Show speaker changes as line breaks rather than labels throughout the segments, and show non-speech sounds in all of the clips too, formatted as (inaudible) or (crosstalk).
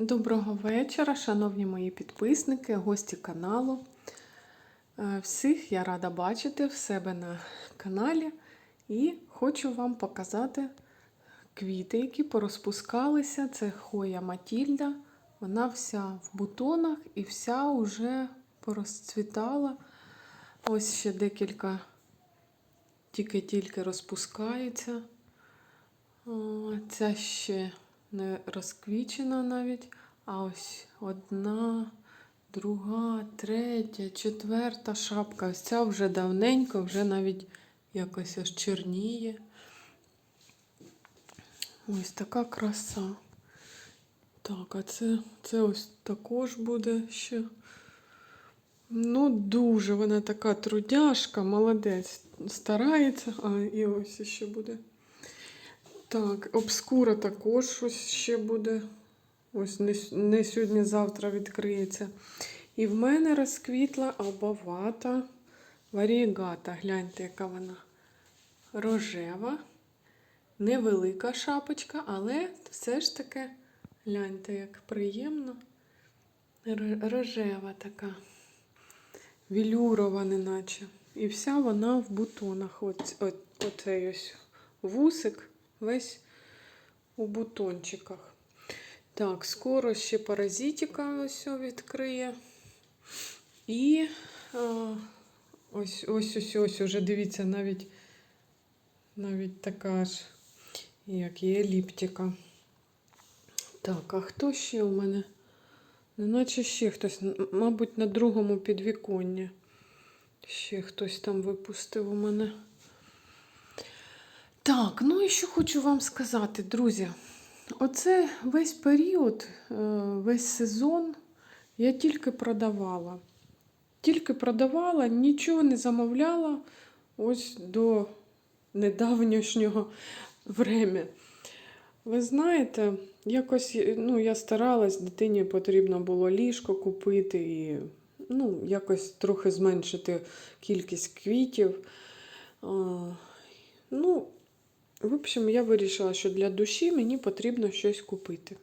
Доброго вечора, шановні мої підписники, гості каналу. Е, Всіх я рада бачити в себе на каналі і хочу вам показати квіти, які порозпускалися. Це Хоя Матільда. Вона вся в бутонах і вся уже порозцвітала. Ось ще декілька тільки-тільки розпускаються. Ця ще не розквічена навіть. А ось одна, друга, третя, четверта шапка. Ось ця вже давненько, вже навіть якось аж чорніє. Ось така краса. Так, а це, це ось також буде ще. Ну, дуже вона така трудяшка, молодець. Старається. А, і ось ще буде. Так, обскура також ось ще буде. Ось не, не сьогодні-завтра відкриється. І в мене розквітла абавата варігата. Гляньте, яка вона рожева. Невелика шапочка, але все ж таки, гляньте, як приємно. Рожева така. Вілюрова, неначе. І вся вона в бутонах. Оцей ось вусик весь у бутончиках. Так, скоро ще паразитика ось відкриє. І а, ось ось ось ось уже дивіться, навіть навіть така ж, як є еліптика. Так, а хто ще у мене? Неначе ще хтось, мабуть, на другому підвіконні. Ще хтось там випустив у мене. Так, ну і що хочу вам сказати, друзі. Оце весь період, е, весь сезон я тільки продавала. Тільки продавала, нічого не замовляла ось до недавнішнього (laughs) времени. Ви знаєте, якось ну, я старалась, дитині потрібно було ліжко купити і ну, якось трохи зменшити кількість квітів. Ну, в общем, я вирішила, що для душі мені потрібно щось купити.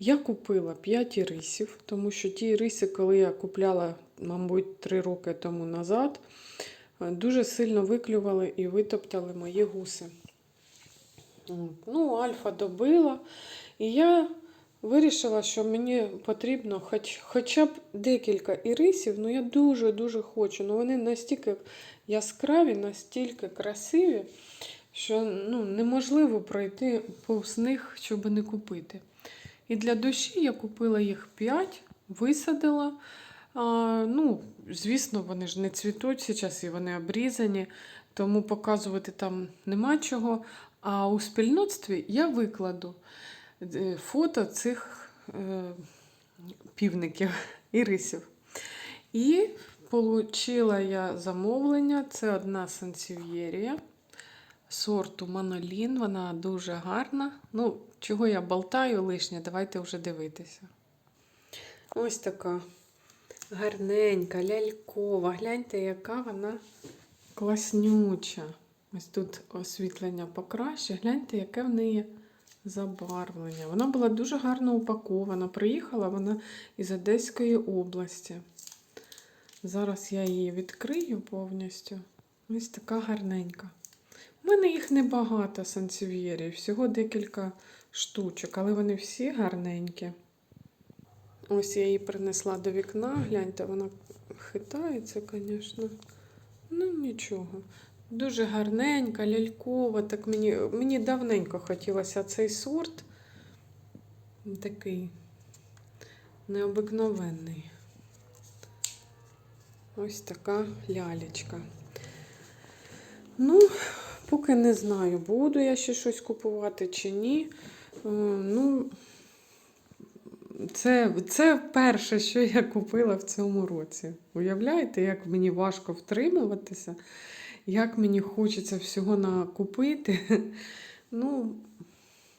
Я купила 5 рисів, тому що ті риси, коли я купляла, мабуть, 3 роки тому назад, дуже сильно виклювали і витоптали мої гуси. Ну, альфа добила. І я вирішила, що мені потрібно хоч, хоча б декілька ірисів, ну я дуже-дуже хочу. Ну, вони настільки яскраві, настільки красиві, що ну, неможливо пройти повз них, щоб не купити. І для душі я купила їх 5, висадила. А, ну, звісно, вони ж не цвітуть зараз і вони обрізані, тому показувати там нема чого. А у спільноцтві я викладу е, фото цих е, півників і рисів. І отримала я замовлення. Це одна сансів'єрія сорту Манолін. Вона дуже гарна. Ну, чого я болтаю лишнє, давайте вже дивитися. Ось така гарненька, лялькова. Гляньте, яка вона класнюча. Ось тут освітлення покраще. Гляньте, яке в неї забарвлення. Вона була дуже гарно упакована. Приїхала вона із Одеської області. Зараз я її відкрию повністю. Ось така гарненька. У мене їх небагато сансів'єрів, всього декілька штучок, але вони всі гарненькі. Ось я її принесла до вікна. Гляньте, вона хитається, звісно. Ну, нічого. Дуже гарненька, лялькова. Так мені, мені давненько хотілося цей сорт. Такий необикновенний. Ось така лялечка. Ну, поки не знаю, буду я ще щось купувати чи ні. Е, Ну, це, це перше, що я купила в цьому році. Уявляєте, як мені важко втримуватися, як мені хочеться всього накупити. (laughs) Ну,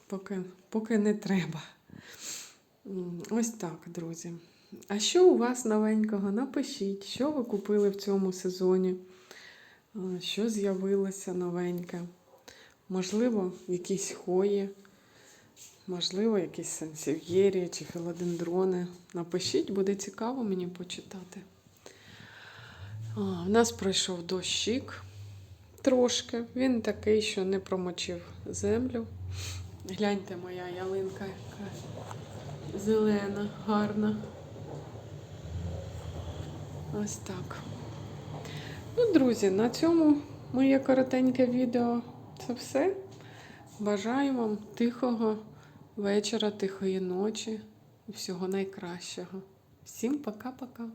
поки, поки не треба. Ось так, друзі. А що у вас новенького? Напишіть, що ви купили в цьому сезоні, що з'явилося новеньке. Можливо, якісь хої. Можливо, якісь сансів'єрії чи філодендрони. Напишіть, буде цікаво мені почитати. В нас пройшов дощик трошки. Він такий, що не промочив землю. Гляньте, моя ялинка, яка зелена, гарна. Ось так. Ну, друзі, на цьому моє коротеньке відео це все. Бажаю вам тихого вечора, тихої ночі і всього найкращого. Всім пока-пока.